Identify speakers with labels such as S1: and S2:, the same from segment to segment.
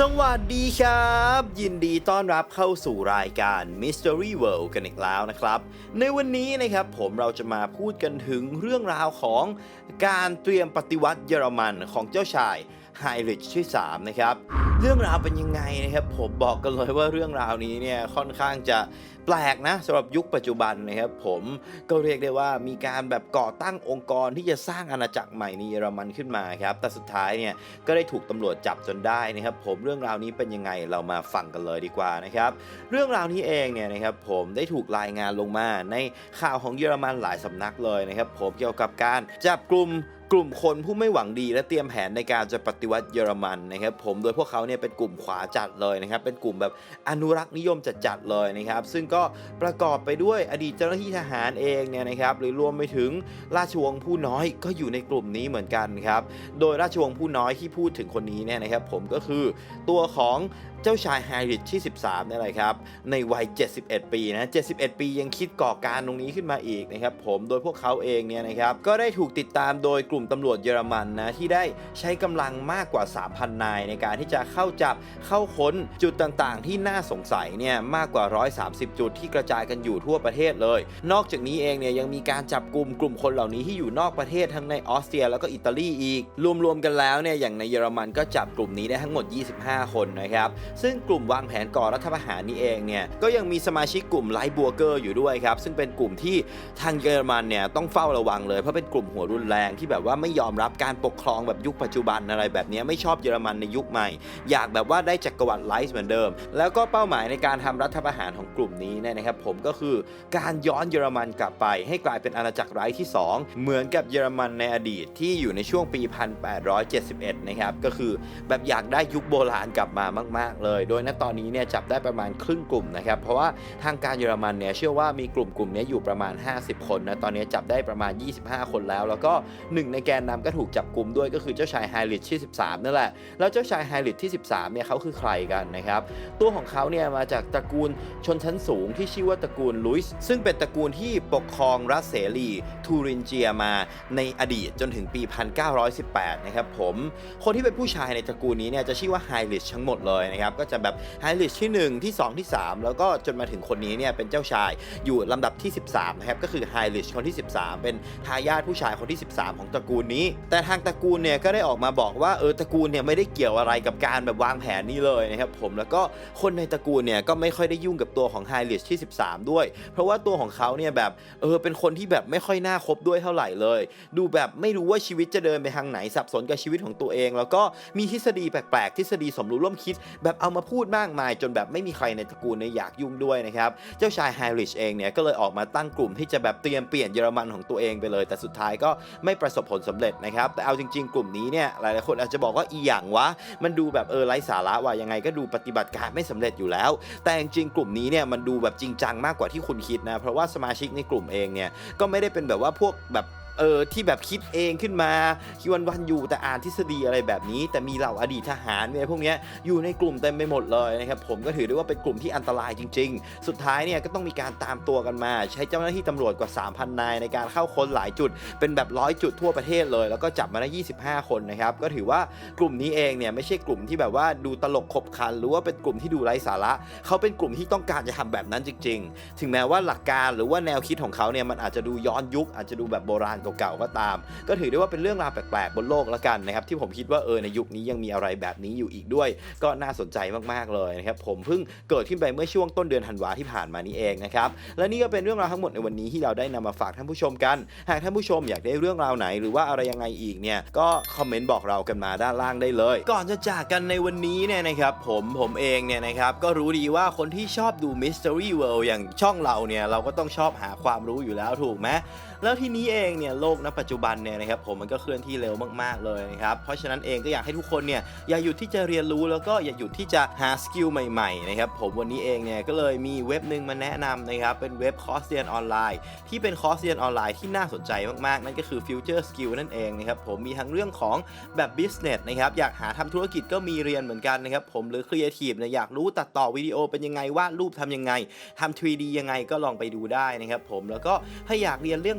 S1: สวัสดีครับ ยินดีต้อนรับเข้าสู่รายการ Mystery World กันอีกแล้วนะครับ ในวันนี้นะครับผมเราจะมาพูดกันถึงเรื่องราวของการเตรียมปฏิวัติเยอรมันของเจ้าชาย ไฮริชที่3นะครับเรื่องราวเป็นยังไงนะครับผมบอกกันเลยว่าเรื่องราวนี้เนี่ยค่อนข้างจะแปลกนะสำหรับยุคปัจจุบันนะครับผมก็เรียกได้ว่ามีการแบบก่อตั้งองค์กรที่จะสร้างอาณาจักรใหม่ในเยอรมันขึ้นมาครับแต่สุดท้ายเนี่ยก็ได้ถูกตำรวจจับจนได้นะครับผมเรื่องราวนี้เป็นยังไงเรามาฟังกันเลยดีกว่านะครับเรื่องราวนี้เองเนี่ยนะครับผมได้ถูกรายงานลงมาในข่าวของเยอรมันหลายสำนักเลยนะครับผมเกี่ยวกับการจับกลุ่ม กลุ่มคนผู้ไม่หวังดีและเตรียมแผนในการจะปฏิวัติเยอรมันนะครับผมโดยพวกเขาเนี่ยเป็นกลุ่มขวาจัดเลยนะครับเป็นกลุ่มแบบอนุรักษ์นิยมจัดๆเลยนะครับซึ่งก็ประกอบไปด้วยอดีตเจ้าหน้าที่ทหารเองเนี่ยนะครับหรือรวมไปถึงราชวงศ์ผู้น้อยก็อยู่ในกลุ่มนี้เหมือนกันครับโดยราชวงศ์ผู้น้อยที่พูดถึงคนนี้เนี่ยนะครับผมก็คือตัวของเจ้าชายไฮริชที่ 13นี่แหละครับ ในวัย 71 ปีนะ 71 ปียังคิดก่อการตรงนี้ขึ้นมาอีกนะครับผมโดยพวกเขาเองเนี่ยนะครับ ก็ได้ถูกติดตามโดยกลุ่มตำรวจเยอรมันนะ ที่ได้ใช้กำลังมากกว่า 3,000 นาย ในการที่จะเข้าจับเข้าค้นจุดต่างๆ ที่น่าสงสัยเนี่ยมากกว่า 130 จุดที่กระจายกันอยู่ทั่วประเทศเลย นอกจากนี้เองเนี่ยยังมีการจับกลุ่มกลุ่มคนเหล่านี้ที่อยู่นอกประเทศทั้งในออสเตรียแล้วก็อิตาลีอีก รวมๆกันแล้วเนี่ยอย่างในเยอรมันก็จับกลุ่มนี้ได้ทั้งหมด 25 คนนะครับซึ่งกลุ่มวางแผนก่อรัฐประหารนี้เองเนี่ยก็ยังมีสมาชิกกลุ่มไลท์บัวเกอร์อยู่ด้วยครับซึ่งเป็นกลุ่มที่ทางเยอรมันเนี่ยต้องเฝ้าระวังเลยเพราะเป็นกลุ่มหัวรุนแรงที่แบบว่าไม่ยอมรับการปกครองแบบยุคปัจจุบันอะไรแบบนี้ไม่ชอบเยอรมันในยุคใหม่ อยากแบบว่าได้จักรวรรดิไลท์เหมือนเดิม แล้วก็เป้าหมายในการทำรัฐประหารของกลุ่มนี้เนี่ยนะครับผมก็คือการย้อนเยอรมันกลับไป ให้กลายเป็นอาณาจักรไร้ที่สองเหมือนกับเยอรมันในอดีตที่อยู่ในช่วงปี 1871 นะครับก็คือแบบอยากได้ยุคโบราณกลับมามากเลย โดยณตอนนี้เนี่ยจับได้ประมาณครึ่งกลุ่มนะครับเพราะว่าทางการเยอรมันเนี่ยเชื่อว่ามีกลุ่มกลุ่มนี้อยู่ประมาณ 50 คนนะตอนนี้จับได้ประมาณ 25 คนแล้ว แล้วก็หนึ่งในแกนนำก็ถูกจับกลุ่มด้วยก็คือเจ้าชายไฮริชที่ 13นั่นแหละแล้วเจ้าชายไฮริชที่ 13เนี่ยเขาคือใครกันนะครับตัวของเขาเนี่ยมาจากตระกูลชนชั้นสูงที่ชื่อว่าตระกูลลุยส์ซึ่งเป็นตระกูลที่ปกครองรัฐเสรีทูรินเจียมาในอดีตจนถึงปี 1918 นะครับผมคนที่เป็นผู้ชายในตระกูลนี้เนี่ยจะชื่อว่าไฮริชทั้งหมดเลยนะครับก็จะแบบไฮริชที่ 1 ที่ 2 ที่ 3 แล้วก็จนมาถึงคนนี้เนี่ยเป็นเจ้าชายอยู่ลำดับที่ 13นะครับก็คือไฮริชคนที่ 13 เป็นทายาทผู้ชายคนที่ 13 ของตระกูลนี้ แต่ทางตระกูลเนี่ยก็ได้ออกมาบอกว่าเออตระกูลเนี่ยไม่ได้เกี่ยวอะไรกับการแบบวางแผนนี้เลยนะครับผมแล้วก็คนในตระกูลเนี่ยก็ไม่ค่อยได้ยุ่งกับตัวของไฮริชที่ 13 ด้วย เพราะว่าตัวของเขาเนี่ยแบบเออเป็นคนที่แบบไม่ค่อยน่าคบด้วยเท่าไหร่เลย ดูแบบไม่รู้ว่าชีวิตจะเดินไปทางไหนสับสนกับชีวิตของตัวเอง แล้วก็มีทฤษฎีแปลกๆทฤษฎีสมรู้ร่วมคิดแบบเอามาพูดมากมายจนแบบไม่มีใครในตระกูลเนี่ยอยากยุ่งด้วยนะครับ เจ้าชายไฮริชเองเนี่ยก็เลยออกมาตั้งกลุ่มที่จะแบบเตรียมเปลี่ยนเยอรมันของตัวเองไปเลย แต่สุดท้ายก็ไม่ประสบผลสำเร็จนะครับ แต่เอาจริง ๆ กลุ่มนี้เนี่ยหลายๆคนอาจจะบอกว่าอีหยังวะ มันดูแบบเออไร้สาระว่ายังไงก็ดูปฏิบัติการไม่สำเร็จอยู่แล้ว แต่จริงๆกลุ่มนี้เนี่ยมันดูแบบจริงจังมากกว่าที่คุณคิดนะเพราะว่าสมาชิกในกลุ่มเองเนี่ยก็ไม่ได้เป็นแบบว่าพวกแบบ เออที่แบบคิดเองขึ้นมาคิดวันวันอยู่แต่อ่านทฤษฎีอะไรแบบนี้ แต่มีเหล่าอดีตทหารเนี่ยพวกนี้อยู่ในกลุ่มเต็มไปหมดเลยนะครับผมก็ถือได้ว่าเป็นกลุ่มที่อันตรายจริง ๆ สุดท้ายเนี่ยก็ต้องมีการตามตัวกันมา ใช้เจ้าหน้าที่ตำรวจกว่า 3,000 นายในการเข้าค้นหลายจุด เป็นแบบร้อยจุดทั่วประเทศเลย แล้วก็จับมาได้ 25 คนนะครับก็ถือว่ากลุ่มนี้เองเนี่ยไม่ใช่กลุ่มที่แบบว่าดูตลกขบขัน หรือว่าเป็นกลุ่มที่ดูไร้สาระ เขาเป็นกลุ่มที่ต้องการจะทำแบบนั้นจริง ๆ ถึงแม้ว่าหลักการหรือว่าแนวคิดของเขาเนี่ยมันอาจจะดูย้อนยุคอาจจะดูแบบโบราณเก่าๆก็ตาม ก็ถือได้ว่าเป็นเรื่องราวแปลกๆบนโลกแล้วกันนะครับที่ผมคิดว่าเออในยุคนี้ยังมีอะไรแบบนี้อยู่อีกด้วย ก็น่าสนใจมากๆเลยนะครับผมเพิ่งเกิดขึ้นไปเมื่อช่วงต้นเดือนธันวาที่ผ่านมานี้เองนะครับและนี่ก็เป็นเรื่องราวทั้งหมดในวันนี้ที่เราได้นำมาฝากท่านผู้ชมกัน หากท่านผู้ชมอยากได้เรื่องราวไหนหรือว่าอะไรยังไงอีกเนี่ยก็คอมเมนต์บอกเรากันมาด้านล่างได้เลย ก่อนจะจากกันในวันนี้เนี่ยนะครับผมผมเองเนี่ยนะครับก็รู้ดีว่าคนที่ชอบดู Mystery World อย่างช่องเราเนี่ยเราก็ต้องชอบหาความรู้อยู่แล้วถูกไหมแล้วทีนี้เองเนี่ยโลกณปัจจุบันเนี่ยนะครับผมมันก็เคลื่อนที่เร็วมากๆเลยนะครับเพราะฉะนั้นเองก็อยากให้ทุกคนเนี่ยอย่าหยุดที่จะเรียนรู้แล้วก็อย่าหยุดที่จะหาสกิลใหม่ๆนะครับผมวันนี้เองเนี่ยก็เลยมีเว็บหนึ่งมาแนะนำนะครับเป็นเว็บคอร์สเรียนออนไลน์ ที่เป็นคอร์สเรียนออนไลน์ที่น่าสนใจมากๆ นั่นก็คือ Future Skill นั่นเองนะครับผมมีทั้งเรื่องของแบบ business นะครับอยากหาทำธุรกิจก็มีเรียนเหมือนกันนะครับผมหรือ Creative เนี่ยอยากรู้ตัดต่อวิดีโอเป็นยังไงวาดรูปทำยังไงทำ 3D ยังไงก็ลองไปดูได้นะครับผมแล้วก็ถ้าอยากเรียนเรื่อง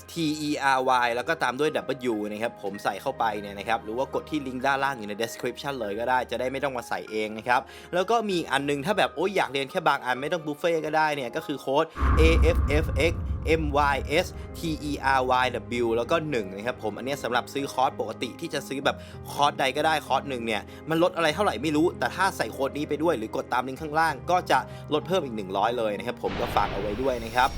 S1: S T E R Y แล้วก็ตามด้วย W นะครับผมใส่เข้าไปเนี่ยนะครับหรือว่ากดที่ลิงก์ด้านล่างอยู่ใน description เลยก็ได้จะได้ไม่ต้องมาใส่เองนะครับแล้วก็มีอันนึงถ้าแบบโอ้ยอยากเรียนแค่บางอันไม่ต้องบุฟเฟ่ก็ได้เนี่ยก็คือโค้ด AFFX M Y S T E R Y W แล้วก็1นะครับผมอันนี้สำหรับซื้อคอร์สปกติที่จะซื้อแบบคอร์สใดก็ได้คอร์สหนึ่งเนี่ยมันลดอะไรเท่าไหร่ไม่รู้ แต่ถ้าใส่โค้ดนี้ไปด้วยหรือกดตามลิงก์ข้างล่าง ก็จะลดเพิ่มอีก 100 เลยนะครับผมก็ฝากเอาไว้ด้วยนะครับ